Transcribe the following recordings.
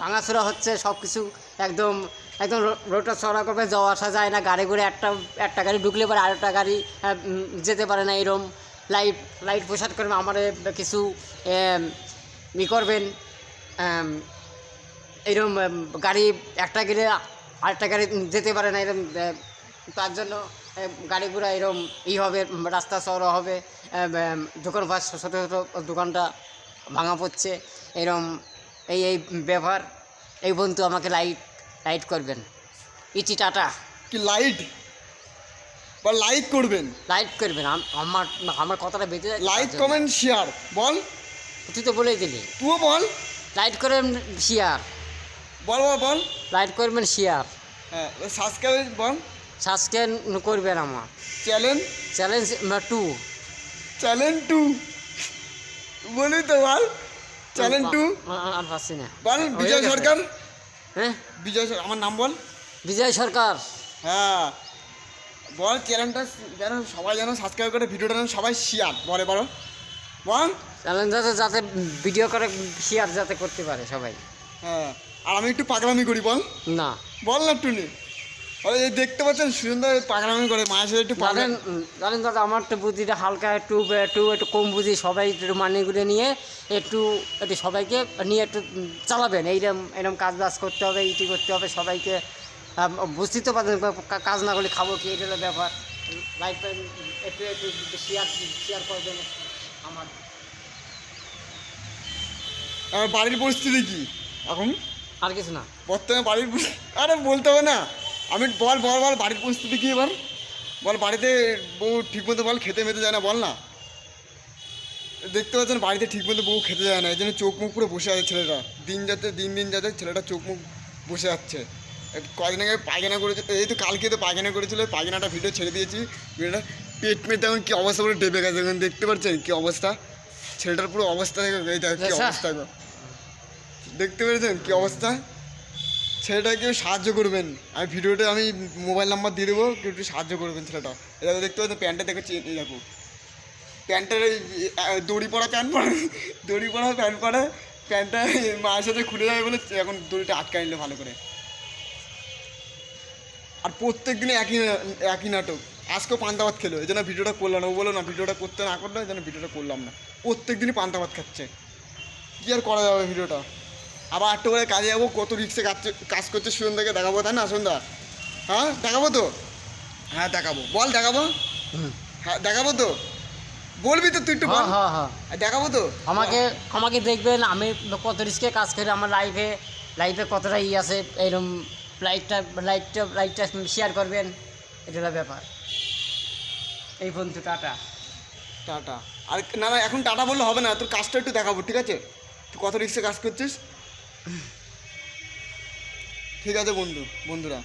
ভাঙাচোরা হচ্ছে সব কিছু একদম একদম রোডটা চড়া করবে, যাওয়া আসা যায় না, গাড়ি ঘুরে একটা একটা গাড়ি ঢুকলে পরে আরেকটা গাড়ি যেতে পারে না এরম। লাইট লাইট প্রসাদ করবে, আমার কিছু ই করবেন এরম গাড়ি একটা গেলে আরেকটা গাড়ি যেতে পারে না এরম তার জন্য গাড়ি ঘোড়া এরম ই হবে, রাস্তা চওড়া হবে দোকান পাশ ছোটো ছোটো দোকানটা ভাঙা পড়ছে, এরম এই এই ব্যাপার এই বন্ধু আমাকে লাইট লাইট করবেন। ইটি টাটা। কি লাইট বা লাইক করবেন। লাইট করবেন। আম- আমার আমার কথাটা বেঁচে যায় লাইক কমেন্ট শেয়ার বল। তুই তো বলেই দিলি। তুইও বল। লাইট করবেন শেয়ার বল বল বল। লাইট করবেন শেয়ার হ্যাঁ সাবস্ক্রাইব বল। সাবস্ক্রাইব করবেন আমার। Challenge challenge to challenge to বলি তো বল। চ্যালেঞ্জ টু আর পাচ্ছি না। বল বিজয় সরকার। হ্যাঁ? বিজয় আমার নাম বল। বিজয় সরকার। হ্যাঁ। বল চ্যানেলটা যেন সবাই যেন সাবস্ক্রাইব করে ভিডিওটা যেন সবাই শেয়ার বলে বল। চ্যালেঞ্জ যাতে যাতে ভিডিও করে শেয়ার যাতে করতে পারে সবাই। হ্যাঁ। আর আমি একটু পাগলামি করি বল। না। বল না টুনি। আরে দেখতে পাচ্ছেন সুন্দর পাগলামি করে মায়ের সাথে একটু জানেন জানেন দাদা আমার তো বুদ্ধিটা হালকা একটু একটু একটু কম বুঝি সবাই একটু মানিয়ে গুড়ে নিয়ে একটু একটু সবাইকে নিয়ে একটু চালাবেন। এইরকম এরকম কাজ বাজ করতে হবে ইটি করতে হবে সবাইকে বুঝতেই তো পারেন কা- কাজ না করলে খাব কি? এটা হলো ব্যাপার। লাইফ একটু একটু শেয়ার শেয়ার করবেন আমার। আমার বাড়ির পরিস্থিতি কি? এখন? আর কিছু না। বর্তমানে বাড়ির আরে বলতে হবে না। আমি বল বল বল বাড়ির পরিস্থিতি কি এবার? বল বাড়িতে বউ ঠিকমতো বল খেতে মেতে যায় না বল না। দেখতে পাচ্ছেন বাড়িতে ঠিকমতো বউ খেতে যায় না এই জন্য চোখ মুখ পুরো বসে আছে ছেলেটা। দিন যাতে দিন দিন যাতে ছেলেটা চোখ মুখ বসে যাচ্ছে কদিন আগে পায়খানা করেছে এই তো কালকে তো পায়খানা করেছিল পায়খানাটা ভিডিও ছেড়ে দিয়েছি। ভিডিওটা পেট মেট এখন কী অবস্থা পুরো ডেবে গেছে এখন দেখতে পাচ্ছেন কী অবস্থা? ছেলেটার পুরো অবস্থা দেখো কী আচ্ছা। অবস্থা। দেখতে পেরেছেন কী অবস্থা? ছেলেটাকে সাহায্য করবেন। আমি ভিডিওটা আমি মোবাইল নাম্বার দিয়ে দেবো কেউ একটু সাহায্য করবেন ছেলেটা এটা দেখতে পাচ্ছেন প্যান্টটা দেখো প্যান্টের এই, আহ, দড়ি পরা প্যান্ট পরে দড়ি পরা প্যান্ট পরে প্যান্টটা মায়ের সাথে খুলে যাবে বলে এখন দড়িটা আটকা নিলে ভালো করে। আর প্রত্যেক দিনে একই একই নাটক। আজকেও পান্তা ভাত খেলো এই জন্য ভিডিওটা করলাম না। ও বলো না ভিডিওটা করতে না করল এই জন্য ভিডিওটা করলাম না। প্রত্যেক দিনই পান্তা খাচ্ছে। কী আর করা যাবে ভিডিওটা? আবার আটটা করে কাজে যাব কত রিক্সে কাজ কাজ করছে সুন্দরকে দেখাবো তাই না সন্ধ্যা হ্যাঁ দেখাবো তো? হ্যাঁ দেখাবো। বল দেখাবো। হ্যাঁ দেখাবো তো? বলবি তো তুই একটু বল। হ্যাঁ হ্যাঁ হ্যাঁ। দেখাবো তো? আমাকে আমাকে দেখবেন আমি কত রিস্কে কাজ করি আমার লাইফে লাইফে কতটা ই আছে এরকম লাইটটা লাইটটা লাইটটা শেয়ার করবেন এটা হলো ব্যাপার। এই বন্ধু টাটা। টাটা। আর না না এখন টাটা বললে হবে না তোর কাজটা একটু দেখাবো ঠিক আছে? তুই কত রিক্সে কাজ করছিস? ঠিক আছে বন্ধু, বন্ধুরা।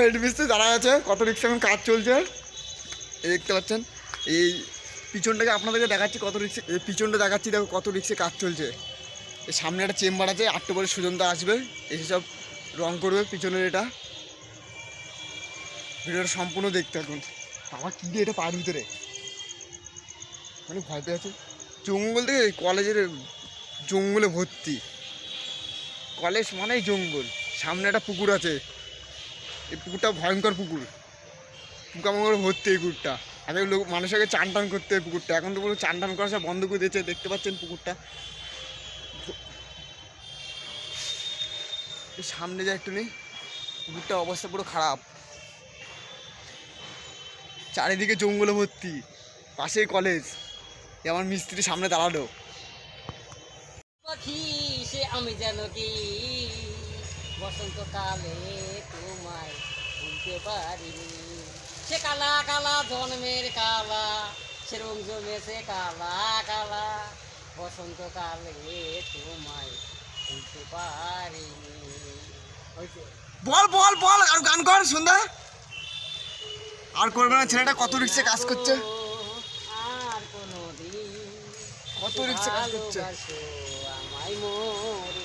হেড মিস্ত্রি দাঁড়া আছে, কত রিক্সে এখন কাজ চলছে। এই দেখতে পাচ্ছেন, এই পিছনটাকে আপনাদেরকে দেখাচ্ছি কত রিক্সে পিছনটা দেখাচ্ছি, দেখো কত রিক্সে কাজ চলছে। এই সামনে একটা চেম্বার আছে আটটা পরে সুজনদা আসবে, এসে সব রং করবে, পিছনের এটা। ভিডিওটা সম্পূর্ণ দেখতে এখন আমার কী এটা পার ভিতরে? মানে ভয় পেয়ে আছে। জঙ্গল থেকে কলেজের জঙ্গলে ভর্তি। কলেজ মানেই জঙ্গল। সামনে একটা পুকুর আছে। এই পুকুরটা ভয়ঙ্কর পুকুর। পোকামাকড় ভর্তি এই পুকুরটা। আগে লোক মানুষকে চান টান করতে পুকুরটা। এখন তো পুরো চান টান করা সব বন্ধ করে দিয়েছে। দেখতে পাচ্ছেন পুকুরটা। সামনে যা একটু নেই, পুকুরটার অবস্থা পুরো খারাপ। চারিদিকে জঙ্গলে ভর্তি। পাশেই কলেজ। আমার মিস্ত্রি সামনে দাঁড়াল। যেন কি? বসন্তকালে তোমায় ভুলতে পারিনি। সে কালা কালা জন্মের কালা সে রং জমেছে কালা কালা। বসন্তকালে তোমায় ভুলতে পারিনি। বল বল বল আর গান কর সন্ধ্যা। আর করবে না ছেলেটা কত রিক্সে কাজ করছে? কত রিক্সে কাজ করছে? আমায় মোরে।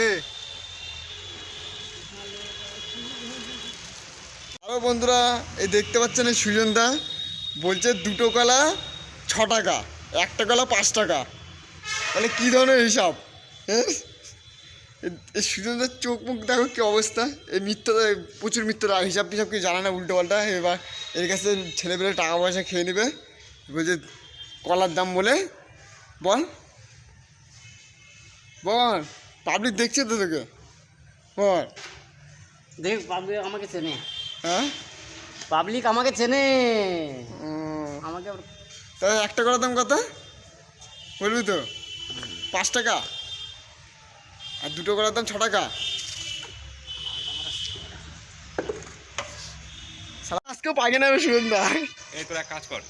নে। হ্যালো বন্ধুরা, এই দেখতে পাচ্ছেন এই সুজনদা, বলছে দুটো কলা ছ টাকা একটা কলা পাঁচ টাকা তাহলে কী ধরনের হিসাব? হ্যাঁ? এই সুজনদার চোখ মুখ দেখো কি অবস্থা? এই মিথ্যা প্রচুর মিথ্যা হিসাব টিসাব কি জানে না উল্টো পাল্টা এবার এর কাছে ছেলেপেলে টাকা পয়সা খেয়ে নেবে। বলছে, কলার দাম বলে, বল। বল। পাবলিক দেখছে তো তোকে। বল। দেখ পাবলিক আমাকে চেনে। হ্যাঁ? পাবলিক আমাকে চেনে। আমাকে তাহলে একটা করার দাম কত? বলবি তো? পাঁচ টাকা। আর দুটো করার দাম ছ টাকা। আজকেও পাইখানা হবে সুজনদা এই তোর এক কাজ কর।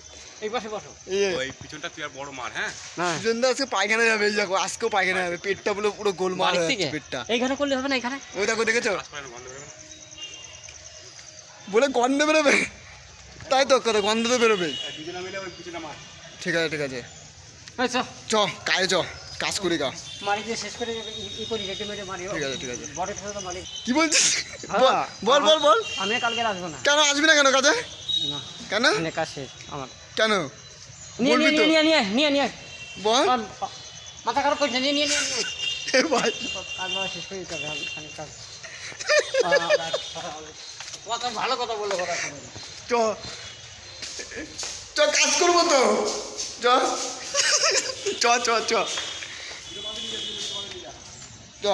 এই পাশে বসো। ওই পিছনটা তুই আর বড় মার হ্যাঁ? সুজনদা আজকে পায়খানা যাবে এই দেখো আজকেও পায়খানা যাবে পেটটা পুরো পুরো গোলমাল বাড়ির থেকে? যাচ্ছে পেটটা। এইখানে করলে হবে না এখানে? ওই দেখো দেখেছ? আশপাশের গন্ধ বেরোবে না? বলে গন্ধ বেরোবে? তাই তো কথা গন্ধ তো বেরোবে। ঠিক আছে ঠিক আছে। চ। কাজে চ কাজ করি গা মারি দিয়ে শেষ করে ই- ই করি রেটে মেটে মারি ঠিক আছে, ঠিক আছে। বড় ছোট মারি কি বলছিস? হ্যাঁ, বল বল বল আমি কালকে আসব না। কেন আসবি না কেন কাজে? কেন? কাজ শেষ আমার। কেন? নিয়ে নিয়ে? নিয়ে নিয়ে নিয়ে নিয়ে। বল। মাথা খারাপ করছে নিয়ে নিয়ে নিয়ে ভাই। কাজ শেষ করে দিতে হবে কাজ। ভালো কথা বলল কথা চ। চ কাজ করব তো। চ। চ চ চ। চ।